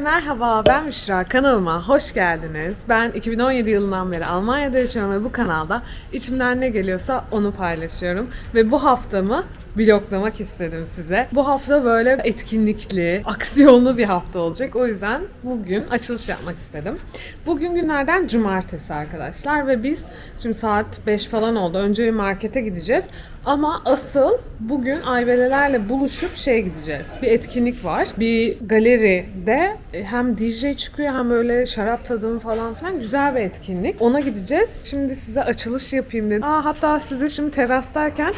merhaba, ben Müşra. Kanalıma hoş geldiniz. Ben 2017 yılından beri Almanya'da yaşıyorum ve bu kanalda içimden ne geliyorsa onu paylaşıyorum. Ve bu haftamı vloglamak istedim size. Bu hafta böyle etkinlikli, aksiyonlu bir hafta olacak. O yüzden bugün açılış yapmak istedim. Bugün günlerden cumartesi arkadaşlar ve biz şimdi saat 5 falan oldu. Önce bir markete gideceğiz. Ama asıl bugün Ayvelelerle buluşup şey gideceğiz. Bir etkinlik var. Bir galeride hem DJ çıkıyor hem öyle şarap tadımı falan filan güzel bir etkinlik. Ona gideceğiz. Şimdi size açılış yapayım dedim. Aa, hatta size şimdi terastayken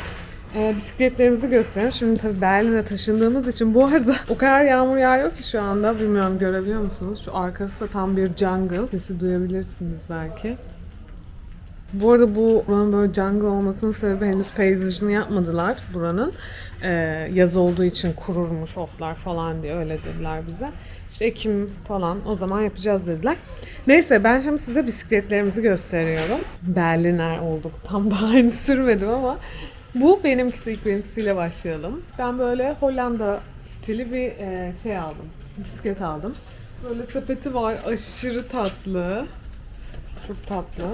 e, bisikletlerimizi göstereyim. Şimdi tabii Berlin'e taşındığımız için bu arada o kadar yağmur yağıyor ki şu anda. Bilmiyorum görebiliyor musunuz? Şu arkası da tam bir jungle. Sesi duyabilirsiniz belki. Bu arada bu buranın böyle jungle olmasının sebebi henüz peyzajını yapmadılar buranın. Ee, yaz olduğu için kururmuş otlar falan diye öyle dediler bize. İşte Ekim falan o zaman yapacağız dediler. Neyse ben şimdi size bisikletlerimizi gösteriyorum. Berliner olduk. Tam daha henüz sürmedim ama bu benimkisi ilk benimkisiyle başlayalım. Ben böyle Hollanda stili bir e, şey aldım. Bisiklet aldım. Böyle sepeti var. Aşırı tatlı. Çok tatlı.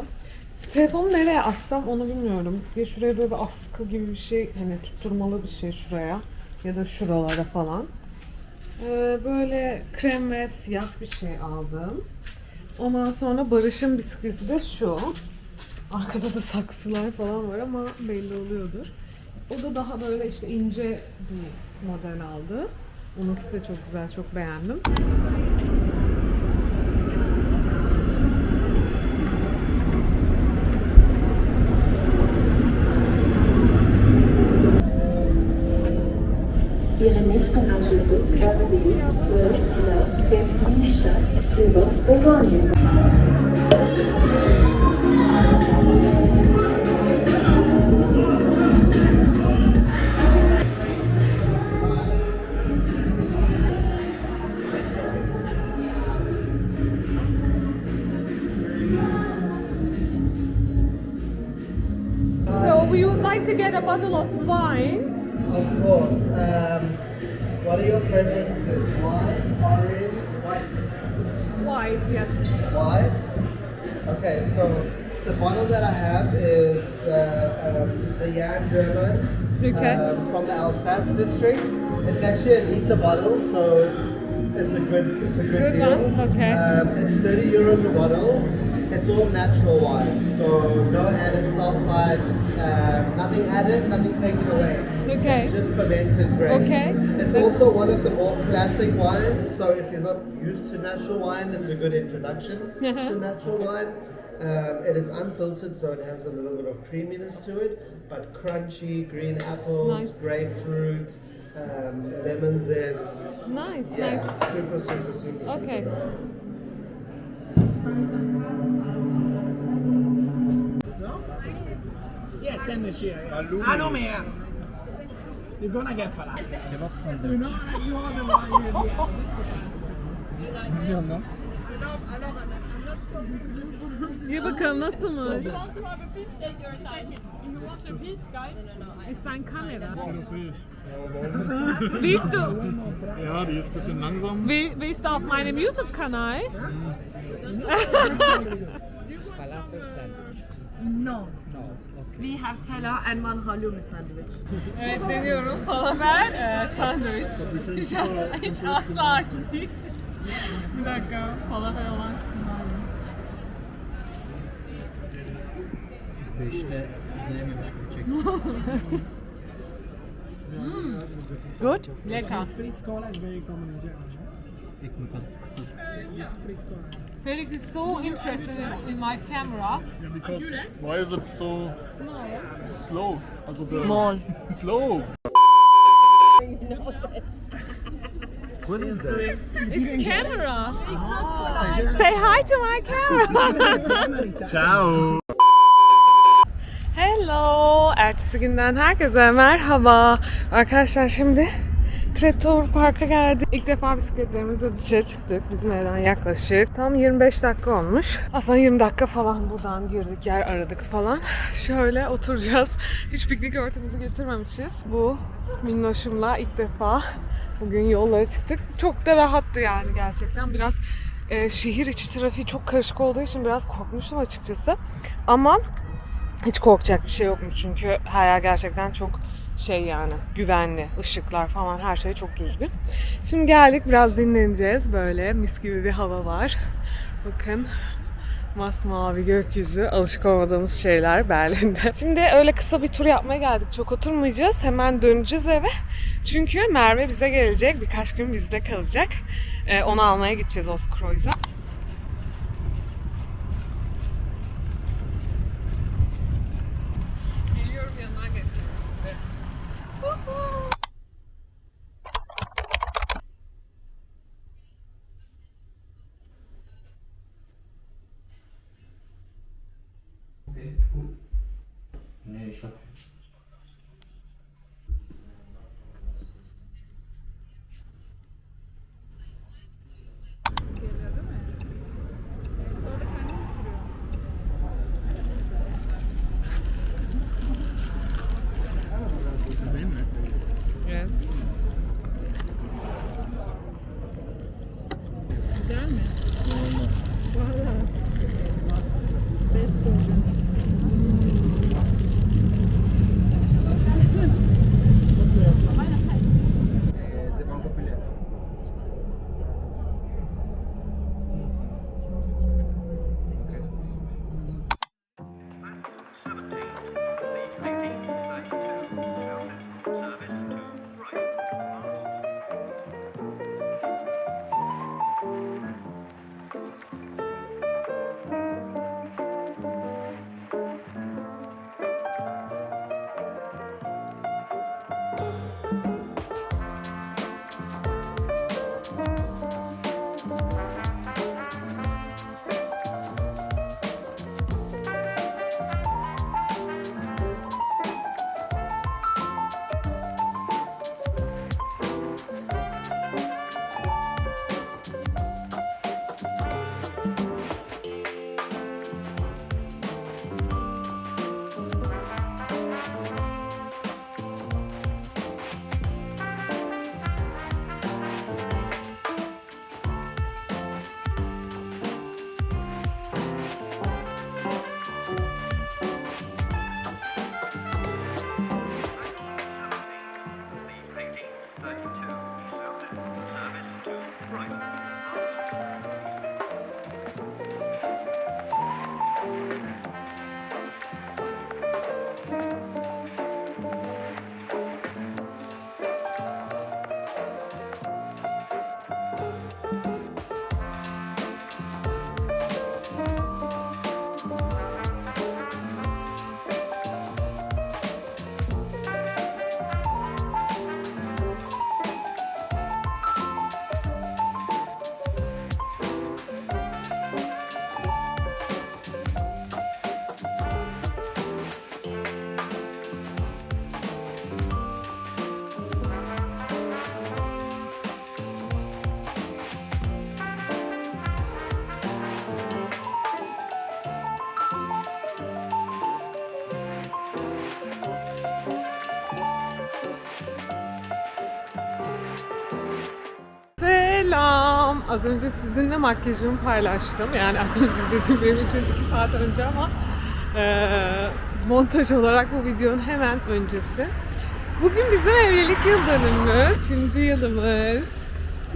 Telefonu nereye assam onu bilmiyorum. Ya şuraya böyle bir askı gibi bir şey hani tutturmalı bir şey şuraya ya da şuralara falan. Ee, böyle krem ve siyah bir şey aldım. Ondan sonra Barış'ın bisikleti de şu. Arkada da saksılar falan var ama belli oluyordur. O da daha böyle işte ince bir model aldı. Onunkisi de çok güzel, çok beğendim. Ihre nächsten Anschlüsse werden die 12 Kilo Tempelstadt über Oranien. So we would like to get a bottle of wine. Of course. Um, what are your preferences? Wine, orange, white? White, yes. White? Okay, so the bottle that I have is uh, um, the Jan German Okay. um, from the Alsace district. It's actually a liter bottle, so it's a good, it's a good, Good deal. one, okay. Um, it's 30 euros a bottle. It's all natural wine, so no added sulfites, um, nothing added, nothing taken away. Okay. It's just fermented grape. Okay. It's also one of the more classic wines, so if you're not used to natural wine, it's a good introduction Uh-huh. to natural wine. Um, it is unfiltered, so it has a little bit of creaminess to it, but crunchy, green apples, Nice. grapefruit, um, lemon zest. Nice, Yeah, nice. super, super, super. Okay. super nice. No? Yes, NCA. Anomea. You're gonna get falafel. You know, you are the one. You like it? I love, I love, I. a fish, guys? Ist sein Kamera. Das sehe ich. Willst du, Ja, die ist ein bisschen langsam. will, willst du auf meinem YouTube-Kanal? falafel sandwich. No. We have teller and one halloumi sandwich. Evet deniyorum falafel e, sandviç. Hiç, as- hiç asla aç değil. Bir dakika falafel olan kısımlar mı? Beşte izleyememiş gibi çektim. Good. Lecker. Spritz cola is very common in Germany. Ekmek arası kısır. This spritz cola. Felix is so interested in, in my camera. Yeah, because why is it so slow? Also the Small. Slow. What is that? It's camera. Say hi to my camera. Ciao. Hello. Ertesi günden herkese merhaba. Arkadaşlar şimdi Traptower Park'a geldik. İlk defa bisikletlerimizle dışarı çıktık. Bizim evden yaklaşık tam 25 dakika olmuş. Aslında 20 dakika falan buradan girdik, yer aradık falan. Şöyle oturacağız. Hiç piknik örtümüzü getirmemişiz. Bu minnoşumla ilk defa bugün yollara çıktık. Çok da rahattı yani gerçekten. Biraz e, şehir içi trafiği çok karışık olduğu için biraz korkmuştum açıkçası. Ama hiç korkacak bir şey yokmuş çünkü her yer gerçekten çok şey yani güvenli. ışıklar falan her şey çok düzgün. Şimdi geldik biraz dinleneceğiz. Böyle mis gibi bir hava var. Bakın masmavi gökyüzü alışık olmadığımız şeyler Berlin'de. Şimdi öyle kısa bir tur yapmaya geldik. Çok oturmayacağız. Hemen döneceğiz eve. Çünkü Merve bize gelecek. Birkaç gün bizde kalacak. Ee, onu almaya gideceğiz Ostkreuz'a. Az önce sizinle makyajımı paylaştım. Yani az önce dediğim benim için 2 saat önce ama eee, montaj olarak bu videonun hemen öncesi. Bugün bizim evlilik yıl dönümümüz. Üçüncü yılımız.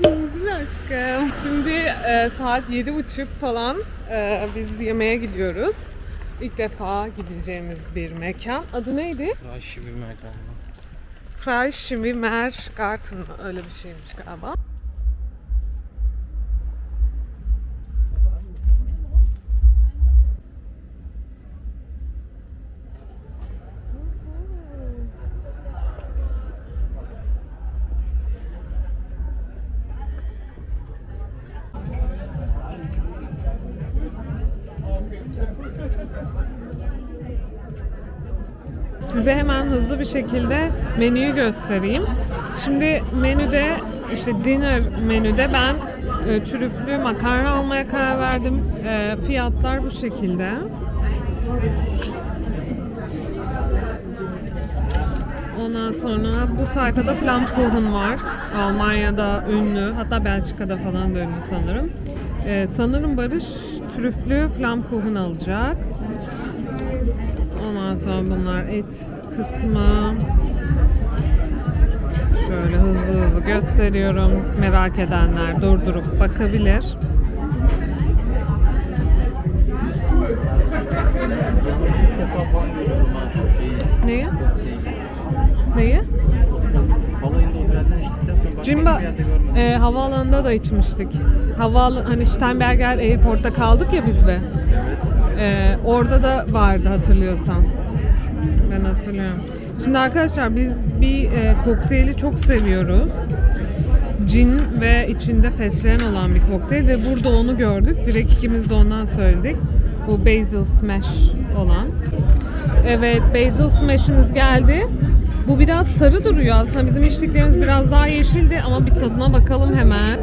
Değil mi aşkım? Şimdi eee, saat yedi buçuk falan eee, biz yemeğe gidiyoruz. İlk defa gideceğimiz bir mekan. Adı neydi? Raşi bir mekan. Freischwimmer Garten? Öyle bir şeymiş galiba. Size hemen hızlı bir şekilde menüyü göstereyim. Şimdi menüde işte dinner menüde ben e, trüflü makarna almaya karar verdim. E, fiyatlar bu şekilde. Ondan sonra bu sayfada Flammkuchen var. Almanya'da ünlü. Hatta Belçika'da falan da ünlü sanırım. E, sanırım Barış trüflü Flammkuchen alacak. Sonra bunlar et kısmı. Şöyle hızlı hızlı gösteriyorum. Merak edenler durdurup bakabilir. Neyi? Neyi? Cimba e, havaalanında da içmiştik. Havaalanı hani Steinberger Airport'ta kaldık ya biz de. E, orada da vardı hatırlıyorsan. Ben hatırlıyorum. Şimdi arkadaşlar biz bir e, kokteyli çok seviyoruz. Cin ve içinde fesleğen olan bir kokteyl ve burada onu gördük. Direkt ikimiz de ondan söyledik. Bu Basil Smash olan. Evet, Basil Smash'imiz geldi. Bu biraz sarı duruyor aslında. Bizim içtiklerimiz biraz daha yeşildi ama bir tadına bakalım hemen.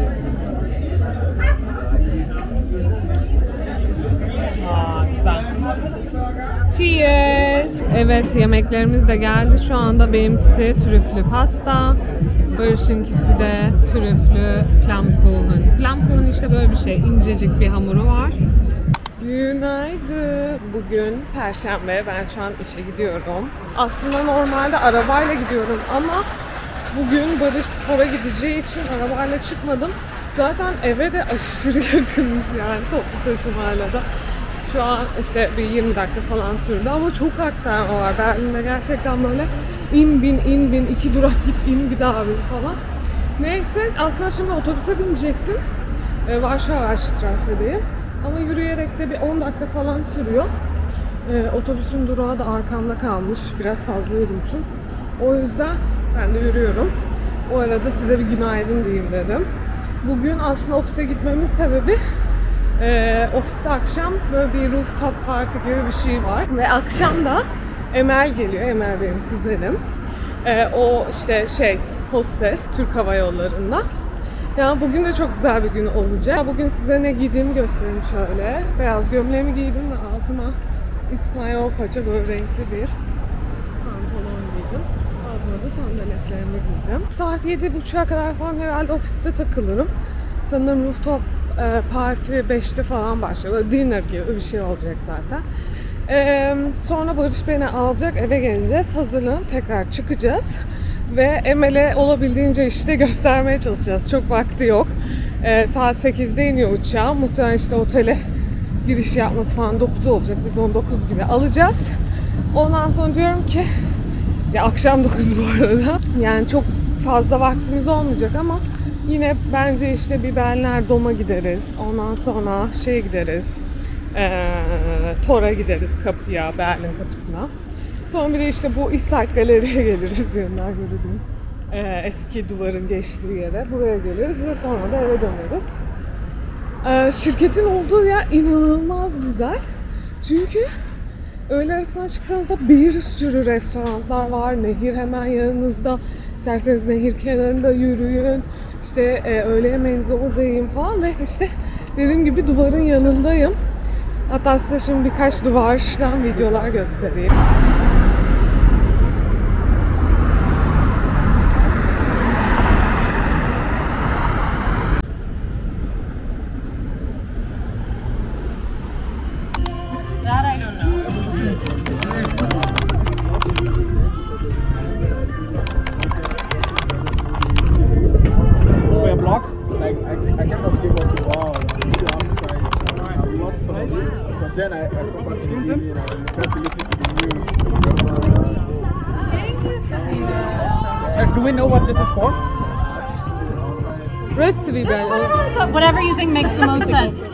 Aa, güzel. Cheers. Evet yemeklerimiz de geldi. Şu anda benimkisi trüflü pasta. Barış'ınkisi de trüflü flammkuchen. Flammkuchen işte böyle bir şey. incecik bir hamuru var. Günaydın. Bugün Perşembe. Ben şu an işe gidiyorum. Aslında normalde arabayla gidiyorum ama bugün Barış spora gideceği için arabayla çıkmadım. Zaten eve de aşırı yakınmış yani toplu taşımayla da. Şu an işte bir 20 dakika falan sürdü ama çok aktarma var. Berlin'de gerçekten böyle in bin in bin iki durak git in bir daha bin falan. Neyse aslında şimdi otobüse binecektim. Ee, Warschauer Strasse'deyim. Ama yürüyerek de bir 10 dakika falan sürüyor. Ee, otobüsün durağı da arkamda kalmış. Biraz fazla yürümüşüm. O yüzden ben de yürüyorum. O arada size bir günaydın diyeyim dedim. Bugün aslında ofise gitmemin sebebi ee, ofiste akşam böyle bir rooftop party gibi bir şey var. Ve akşam da Emel geliyor. Emel benim kuzenim. Ee, o işte şey hostes Türk Hava Yolları'nda. Yani bugün de çok güzel bir gün olacak. Bugün size ne giydiğimi göstereyim şöyle. Beyaz gömleğimi giydim ve altıma İspanyol paça böyle renkli bir pantolon giydim. Altıma da sandaletlerimi giydim. Saat 7.30'a kadar falan herhalde ofiste takılırım. Sanırım rooftop e, parti 5'te falan başlıyor. Böyle dinner gibi bir şey olacak zaten. E, sonra Barış beni alacak, eve geleceğiz. Hazırlanıp tekrar çıkacağız. Ve Emel'e olabildiğince işte göstermeye çalışacağız. Çok vakti yok. E, saat 8'de iniyor uçağı. Muhtemelen işte otele giriş yapması falan 9 olacak. Biz 19 gibi alacağız. Ondan sonra diyorum ki ya akşam 9 bu arada. Yani çok fazla vaktimiz olmayacak ama yine bence işte bir Berliner Dom'a gideriz. Ondan sonra şeye gideriz. Eee Tor'a gideriz kapıya, Berlin kapısına. Sonra bir de işte bu Side Galeri'ye geliriz yanından yürüdüğüm. eee, eski duvarın geçtiği yere. Buraya geliriz ve sonra da eve döneriz. Eee, şirketin olduğu yer inanılmaz güzel. Çünkü öğle arasına çıktığınızda bir sürü restoranlar var. Nehir hemen yanınızda. İsterseniz nehir kenarında yürüyün. İşte e, öğle yemeğinizi orada yiyin falan ve işte dediğim gibi duvarın yanındayım. Hatta size şimdi birkaç duvardan videolar göstereyim. That I. we know what this is for? Rösti biber. Whatever you think makes the most sense.